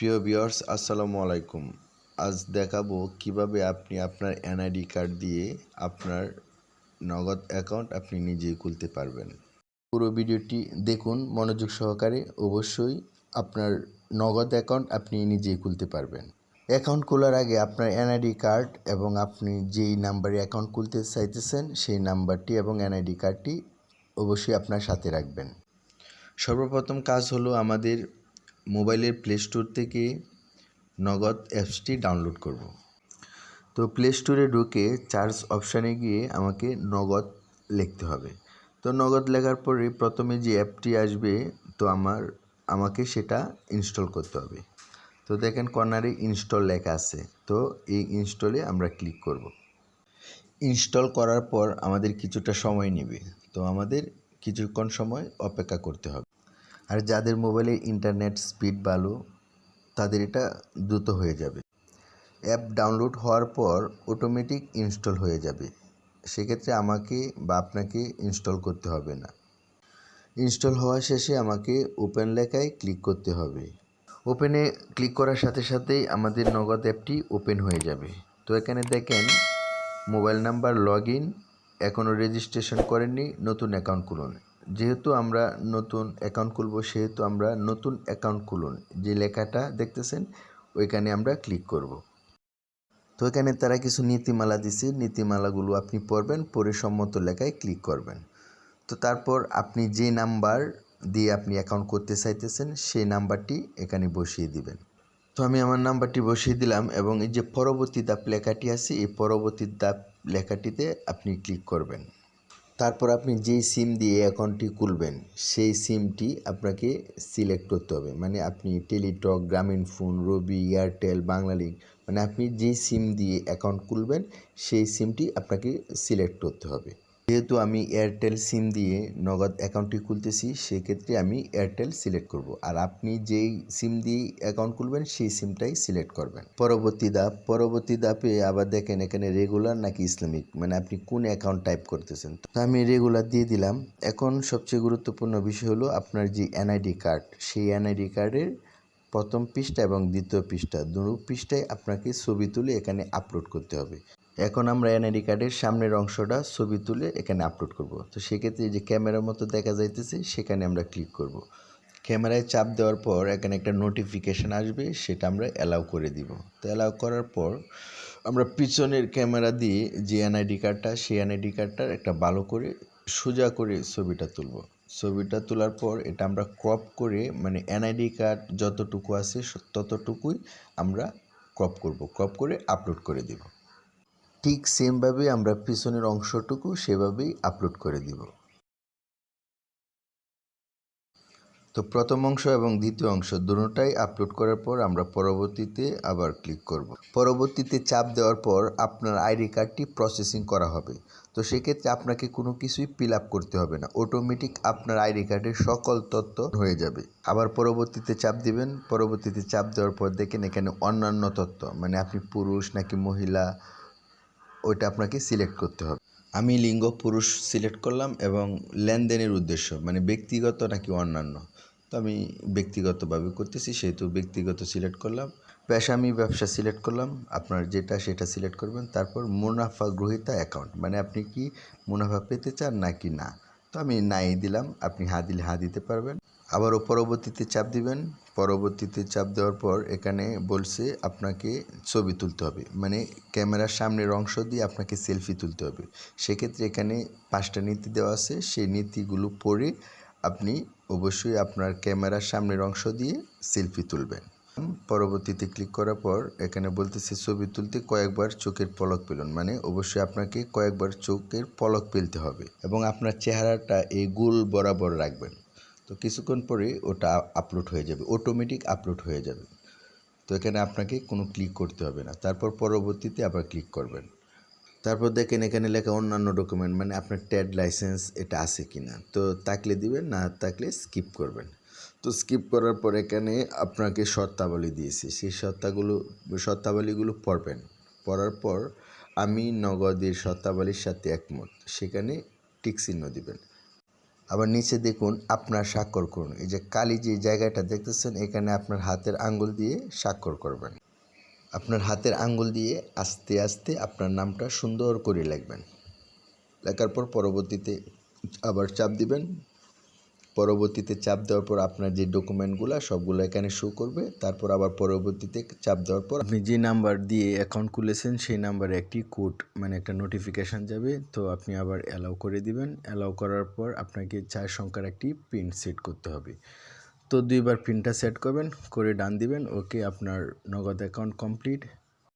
প্রিয় ভিউয়ার্স, আসসালামু আলাইকুম। আজ দেখাবো কীভাবে আপনি আপনার এনআইডি কার্ড দিয়ে আপনার নগদ অ্যাকাউন্ট আপনি নিজেই খুলতে পারবেন। পুরো ভিডিওটি দেখুন মনোযোগ সহকারে। অবশ্যই আপনার নগদ অ্যাকাউন্ট আপনি নিজেই খুলতে পারবেন। অ্যাকাউন্ট খোলার আগে আপনার এনআইডি কার্ড এবং আপনি যেই নাম্বারে অ্যাকাউন্ট খুলতে চাইতেছেন, সেই নাম্বারটি এবং এনআইডি কার্ডটি অবশ্যই আপনার সাথে রাখবেন। সর্বপ্রথম কাজ হলো আমাদের মোবাইলের প্লে স্টোর থেকে নগদ অ্যাপসটি ডাউনলোড করব। তো প্লে স্টোরে ঢুকে চার্জ অপশানে গিয়ে আমাকে নগদ লিখতে হবে। তো নগদ লেখার পরে প্রথমে যে অ্যাপটি আসবে, তো আমার, আমাকে সেটা ইনস্টল করতে হবে। তো দেখেন কর্নারে ইনস্টল লেখা আছে। তো এই ইনস্টলে আমরা ক্লিক করব। ইনস্টল করার পর আমাদের কিছুটা সময় নেবে। তো আমাদের কিছুক্ষণ সময় অপেক্ষা করতে হবে। আর যাদের মোবাইলে ইন্টারনেট স্পিড ভালো তাদের এটা দ্রুত হয়ে যাবে। অ্যাপ ডাউনলোড হওয়ার পর অটোমেটিক ইনস্টল হয়ে যাবে। সেক্ষেত্রে আমাকে বা আপনাকে ইনস্টল করতে হবে না। ইনস্টল হওয়া শেষে আমাকে ওপেন লেখায় ক্লিক করতে হবে। ওপেনে ক্লিক করার সাথে সাথেই আমাদের নগদ অ্যাপটি ওপেন হয়ে যাবে। তো এখানে দেখেন, মোবাইল নাম্বার, লগ ইন এখনও রেজিস্ট্রেশন করেননি, নতুন অ্যাকাউন্ট খুলুন। যেহেতু আমরা নতুন অ্যাকাউন্ট খুলব, সেহেতু আমরা নতুন অ্যাকাউন্ট খুলুন। যে লেখাটা দেখতেছেন, ওইখানে আমরা ক্লিক করব। তো এখানে তারা কিছু নীতিমালা দিছে। নীতিমালাগুলো আপনি পড়বেন পরে সম্মত লেখায় ক্লিক করবেন। তো তারপর আপনি যে নাম্বার দিয়ে আপনি অ্যাকাউন্ট করতে চাইতেছেন, সেই নাম্বারটি এখানে বসিয়ে দিবেন। তো আমি আমার নাম্বারটি বসিয়ে দিলাম এবং এই যে পরবর্তী দাপ লেখাটি আছে, এই পরবর্তী দাপ লেখাটিতে আপনি ক্লিক করবেন। তারপর আপনি যেই সিম দিয়ে অ্যাকাউন্টটি খুলবেন, সেই সিমটি আপনাকে সিলেক্ট করতে হবে। মানে আপনি টেলিটক গ্রামীণ ফোন রবি এয়ারটেল বাংলালিঙ্ক মানে আপনি যেই সিম দিয়ে অ্যাকাউন্ট খুলবেন, সেই সিমটি আপনাকে সিলেক্ট করতে হবে। যেহেতু আমি এয়ারটেল সিম দিয়ে নগদ অ্যাকাউন্টটি খুলতেছি, সেক্ষেত্রে আমি এয়ারটেল সিলেক্ট করব। আর আপনি যেই সিম দিয়ে অ্যাকাউন্ট খুলবেন, সেই সিমটাই সিলেক্ট করবেন। পরবর্তী ধাপ, পরবর্তী ধাপে আবার দেখেন এখানে রেগুলার নাকি ইসলামিক মানে আপনি কোন অ্যাকাউন্ট টাইপ করতেছেন? তো আমি রেগুলার দিয়ে দিলাম। এখন সবচেয়ে গুরুত্বপূর্ণ বিষয় হলো আপনার যে এনআইডি কার্ড সেই এনআইডি কার্ডের প্রথম পৃষ্ঠা এবং দ্বিতীয় পৃষ্ঠা, দুটো পৃষ্ঠায় আপনাকে ছবি তুলে এখানে আপলোড করতে হবে। এখন আমরা এনআইডি কার্ডের সামনের অংশটা ছবি তুলে এখানে আপলোড করব। তো সেক্ষেত্রে যে ক্যামেরার মতো দেখা যাইতেছে, সেখানে আমরা ক্লিক করব। ক্যামেরায় চাপ দেওয়ার পর এখানে একটা নোটিফিকেশান আসবে, সেটা আমরা অ্যালাউ করে দিব। তো অ্যালাউ করার পর আমরা পিছনের ক্যামেরা দিয়ে যে এনআইডি কার্ডটা, সেই এনআইডি কার্ডটার একটা ভালো করে সোজা করে ছবিটা তুলব। ছবিটা তোলার পর এটা আমরা ক্রপ করে মানে এনআইডি কার্ড যতটুকু আছে, ততটুকুই আমরা ক্রপ করব। ক্রপ করে আপলোড করে দিব। ঠিক সেমভাবে আমরা পিছনের অংশটুকু সেভাবেই আপলোড করে দিব। তো প্রথম অংশ এবং দ্বিতীয় অংশ দুটোটাই আপলোড করার পর আমরা পরবর্তীতে আবার ক্লিক করব। পরবর্তীতে চাপ দেওয়ার পর আপনার আইডি কার্ডটি প্রসেসিং করা হবে। তো সেক্ষেত্রে আপনাকে কোনো কিছুই ফিল আপ করতে হবে না। অটোমেটিক আপনার আইডি কার্ডের সকল তথ্য হয়ে যাবে। আবার পরবর্তীতে চাপ দিবেন। পরবর্তীতে চাপ দেওয়ার পর দেখেন এখানে অন্যান্য তথ্য মানে আপনি পুরুষ নাকি মহিলা ওইটা আপনাকে সিলেক্ট করতে হবে। আমি লিঙ্গ, পুরুষ সিলেক্ট করলাম এবং লেনদেনের উদ্দেশ্য মানে ব্যক্তিগত নাকি অন্যান্য? তো আমি ব্যক্তিগতভাবে করতেছি, সেহেতু ব্যক্তিগত সিলেক্ট করলাম। পেশা, আমি ব্যবসা সিলেক্ট করলাম। আপনার যেটা সেটা সিলেক্ট করবেন। তারপর মুনাফা গ্রহিতা অ্যাকাউন্ট মানে আপনি কি মুনাফা পেতে চান নাকি না? তো আমি নাই দিলাম, আপনি হা দিলে হা দিতে পারবেন। আবারও পরবর্তীতে চাপ দিবেন। পরবর্তীতে চাপ দেওয়ার পর এখানে বলছে আপনাকে ছবি তুলতে হবে। মানে ক্যামেরার সামনের অংশ দিয়ে আপনাকে সেলফি তুলতে হবে। সেক্ষেত্রে এখানে পাঁচটা নীতি দেওয়া আছে। সেই নীতিগুলো পড়ে আপনি অবশ্যই আপনার ক্যামেরার সামনের অংশ দিয়ে সেলফি তুলবেন। পরবর্তীতে ক্লিক করার পর এখানে বলতেছে ছবি তুলতে কয়েকবার চোখের পলক পেলুন মানে অবশ্যই আপনাকে কয়েকবার চোখের পলক পেলতে হবে এবং আপনার চেহারাটা এই গোল বরাবর রাখবেন। তো কিছুক্ষণ পরে ওটা আপলোড হয়ে যাবে অটোমেটিক আপলোড হয়ে যাবে। তো এখানে আপনাকে কোনো ক্লিক করতে হবে না। তারপর পরবর্তীতে আবার ক্লিক করবেন। তারপর দেখেন এখানে লেখা অন্যান্য ডকুমেন্ট মানে আপনার ট্যাড লাইসেন্স এটা আছে কি না তো তাকলে দিবেন, না তাকলে স্কিপ করবেন। তো স্কিপ করার পর এখানে আপনাকে শর্তাবলী দিয়েছি। সেই শর্তাগুলো, শর্তাবলীগুলো পড়বেন। পড়ার পর আমি নগদের শর্তাবলীর সাথে একমত। সেখানে টিক চিহ্ন দিবেন। আবার নিচে দেখুন আপনার স্বাক্ষর করুন। এই যে কালি যে জায়গাটা দেখতেছেন, এখানে আপনার হাতের আঙ্গুল দিয়ে স্বাক্ষর করবেন। আপনার হাতের আঙ্গুল দিয়ে আস্তে আস্তে আপনার নামটা সুন্দর করে লিখবেন। লেখার পর পরবর্তীতে আবার চাপ দিবেন। পরবর্তীতে চাপ দেওয়ার পর আপনার যে ডকুমেন্টগুলো সবগুলো এখানে শো করবে, তারপর আবার পরবর্তীতে চাপ দেওয়ার পর আপনি যে নাম্বার দিয়ে অ্যাকাউন্ট খুলেছেন, সেই নাম্বারে একটি কোড মানে একটা নোটিফিকেশান যাবে। তো আপনি আবার অ্যালাউ করে দিবেন। অ্যালাউ করার পর আপনাকে চার সংখ্যার একটি পিন সেট করতে হবে। তো দুইবার পিনটা সেট করবেন, করে ডান দিবেন ওকে আপনার নগদ অ্যাকাউন্ট কমপ্লিট